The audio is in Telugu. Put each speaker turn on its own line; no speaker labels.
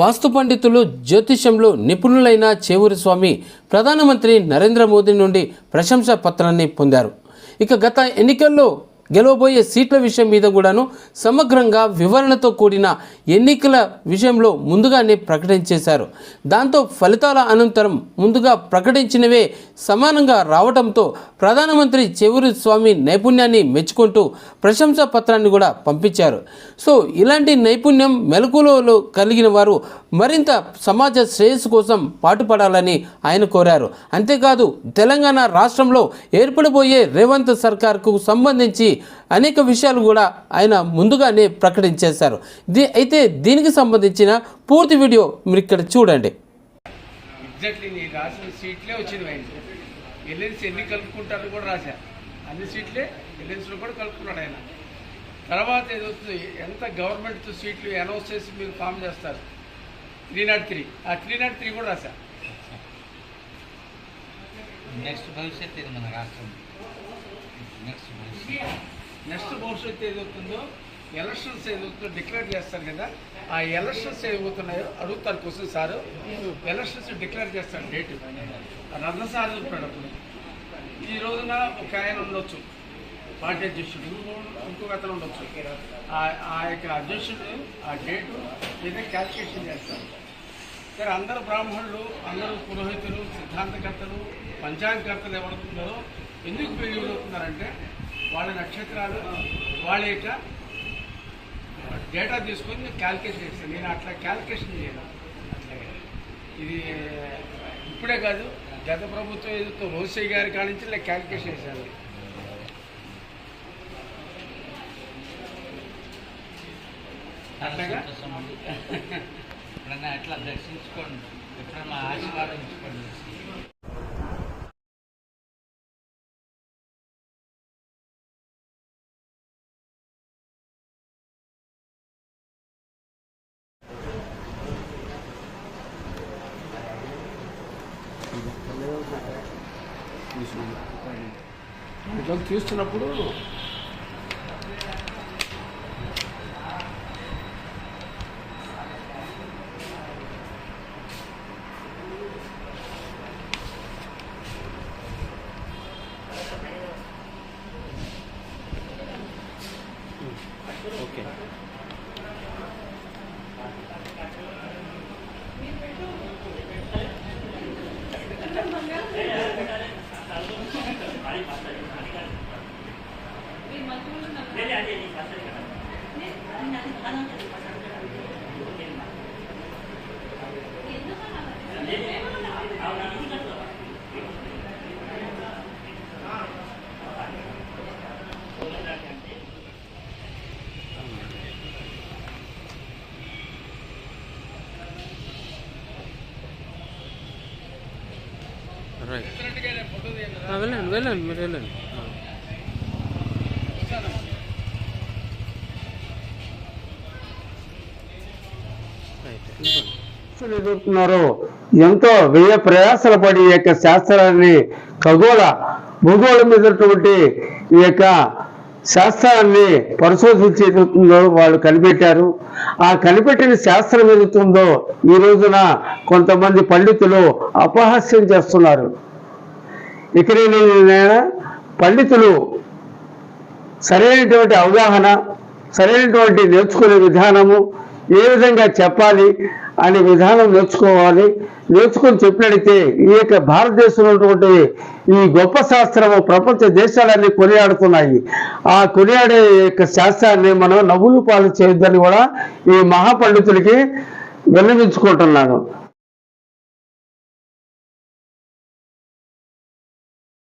వాస్తు పండితులు జ్యోతిష్యంలో నిపుణులైన చేవూరి స్వామి ప్రధానమంత్రి నరేంద్ర మోదీ నుండి ప్రశంసా పత్రాన్ని పొందారు. ఇక గత ఎన్నికల్లో గెలవబోయే సీట్ల విషయం మీద కూడాను సమగ్రంగా వివరణతో కూడిన ఎన్నికల విషయంలో ముందుగానే ప్రకటించేశారు. దాంతో ఫలితాల అనంతరం ముందుగా ప్రకటించినవే సమానంగా రావడంతో ప్రధానమంత్రి చెవురు స్వామి నైపుణ్యాన్ని మెచ్చుకుంటూ ప్రశంసా పత్రాన్ని కూడా పంపించారు. సో ఇలాంటి నైపుణ్యం మెలకువలో కలిగిన వారు మరింత సమాజ శ్రేయస్సు కోసం పాటుపడాలని ఆయన కోరారు. అంతేకాదు తెలంగాణ రాష్ట్రంలో ఏర్పడబోయే రేవంత్ సర్కార్కు సంబంధించి అనేక విషయాలు కూడా ఆయన ముందుగానే ప్రకటించేశారు. దీ అయితే దీనికి సంబంధించిన పూర్తి వీడియో మీరు ఇక్కడ చూడండి.
ఎగ్జాక్ట్లీ నేను రాసిన సీట్లే వచ్చింది ఎల్ఎన్సీ ఎన్ని కలుపుకుంటారని కూడా రాశా. అన్ని సీట్లే ఎల్ఎన్సీలో కూడా కలుపుకున్నాడు ఆయన. తర్వాత ఏదవుతుంది ఎంత గవర్నమెంట్ సీట్లు అనౌన్స్ చేసి మీరు ఫామ్ చేస్తారు? త్రీ నాట్ త్రీ ఆ త్రీ నాట్ త్రీ కూడా రాశా.
నెక్స్ట్ భవిష్యత్తు ఇది మన రాష్ట్రం నెక్స్ట్
నెక్స్ట్ భవిష్యత్తు ఏదవుతుందో ఎలక్షన్స్ ఏదవుతుందో డిక్లేర్ చేస్తారు కదా. ఆ ఎలక్షన్స్ ఏమవుతున్నాయో అడుగుతారు క్వశ్చన్ సారు. ఎలక్షన్స్ డిక్లేర్ చేస్తారు డేట్ రన్న సార్ చెప్తాడు అప్పుడు. ఈ రోజున ఒక ఆయన ఉండొచ్చు. పార్టీ అధ్యక్షుడు ఇంకొక అతను ఉండొచ్చు. ఆ- ఆ యొక్క అధ్యక్షుడు ఆ డేటు ఏదో క్యాల్కులేషన్ చేస్తారు. సరే అందరు బ్రాహ్మణులు అందరూ పురోహితులు సిద్ధాంతకర్తలు పంచాంగకర్తలు ఎవరుతున్నారో ఎందుకు పెళ్ళి అవుతున్నారంటే వాళ్ళ నక్షత్రాలు వాళ్ళ యొక్క డేటా తీసుకొని క్యాల్కులేషన్ చేస్తాను. నేను అట్లా క్యాల్కులేషన్ చేయను. అట్లాగే ఇది ఇప్పుడే కాదు గత ప్రభుత్వం ఏదో రోసయ్య గారి కాడి నుంచి నేను క్యాల్కులేషన్ చేశాను. అట్లాగా?
ఎప్పుడన్నా ఎట్లా దర్శించుకోండి? ఎప్పుడన్నా ఆశీర్వాదించుకోండి ఇచ్చుకోండి
ఇట్లా చూస్తున్నప్పుడు ఓకే
రైట్
డెఫినెట్గా నేను
వెళ్ళండి వెళ్ళండి మీరు వెళ్ళండి. రైట్
ఎంతో వ్యయ ప్రయాసలు పడి ఈ యొక్క శాస్త్రాన్ని ఖగోళ భూగోళం మీద ఈ యొక్క శాస్త్రాన్ని పరిశోధించి వాళ్ళు కనిపెట్టారు. ఆ కనిపెట్టిన శాస్త్రం ఎదుగుతుందో ఈ రోజున కొంతమంది పండితులు అపహాస్యం చేస్తున్నారు. ఇక్కడైనా పండితులు సరైనటువంటి అవగాహన సరైనటువంటి నేర్చుకునే విధానము ఏ విధంగా చెప్పాలి అనే విధానం నేర్చుకోవాలి. నేర్చుకొని చెప్పినట్లయితే ఈ యొక్క భారతదేశంలో ఉన్నటువంటి ఈ గొప్ప శాస్త్రము ప్రపంచ దేశాలన్నీ కొనియాడుతున్నాయి. ఆ కొనియాడే యొక్క శాస్త్రాన్ని మనం నవ్వులు పాలు చేయొద్దని కూడా ఈ మహాపండితులకి విన్నవించుకుంటున్నాను.